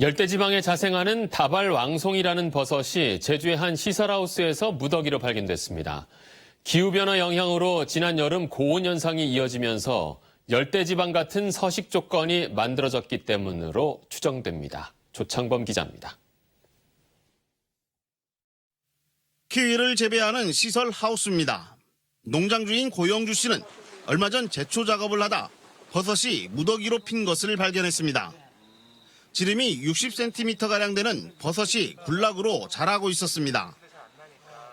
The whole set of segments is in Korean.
열대지방에 자생하는 다발 왕송이라는 버섯이 제주의 한 시설하우스에서 무더기로 발견됐습니다. 기후변화 영향으로 지난 여름 고온 현상이 이어지면서 열대지방 같은 서식 조건이 만들어졌기 때문으로 추정됩니다. 조창범 기자입니다. 키위를 재배하는 시설 하우스입니다. 농장 주인 고영주 씨는 얼마 전 제초 작업을 하다 버섯이 무더기로 핀 것을 발견했습니다. 지름이 60cm가량 되는 버섯이 군락으로 자라고 있었습니다.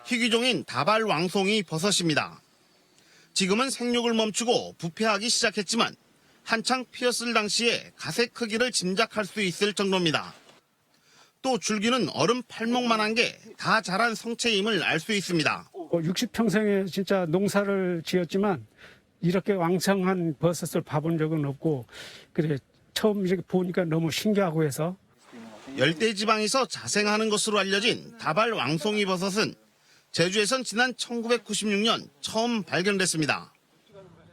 희귀종인 다발 왕송이 버섯입니다. 지금은 생육을 멈추고 부패하기 시작했지만 한창 피었을 당시에 가세 크기를 짐작할 수 있을 정도입니다. 또 줄기는 얼음 팔목만한 게 다 자란 성체임을 알 수 있습니다. 60평생에 어, 진짜 농사를 지었지만 이렇게 왕성한 버섯을 봐본 적은 없고 그래 처음 이렇게 보니까 너무 신기하고 해서 열대 지방에서 자생하는 것으로 알려진 다발 왕송이 버섯은 제주에선 지난 1996년 처음 발견됐습니다.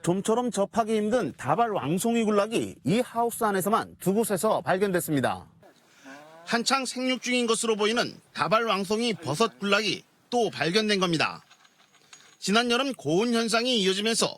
좀처럼 접하기 힘든 다발 왕송이 군락이 이 하우스 안에서만 두 곳에서 발견됐습니다. 한창 생육 중인 것으로 보이는 다발 왕송이 버섯 군락이 또 발견된 겁니다. 지난 여름 고온 현상이 이어지면서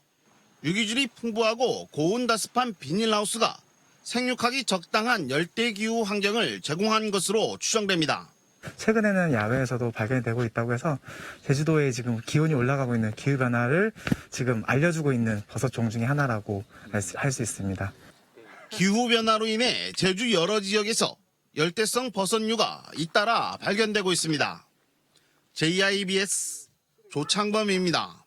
유기질이 풍부하고 고온 다습한 비닐하우스가 생육하기 적당한 열대기후 환경을 제공한 것으로 추정됩니다. 최근에는 야외에서도 발견이 되고 있다고 해서 제주도에 지금 기온이 올라가고 있는 기후 변화를 지금 알려주고 있는 버섯 종 중에 하나라고 할 수 있습니다. 기후 변화로 인해 제주 여러 지역에서 열대성 버섯류가 잇따라 발견되고 있습니다. JIBS 조창범입니다.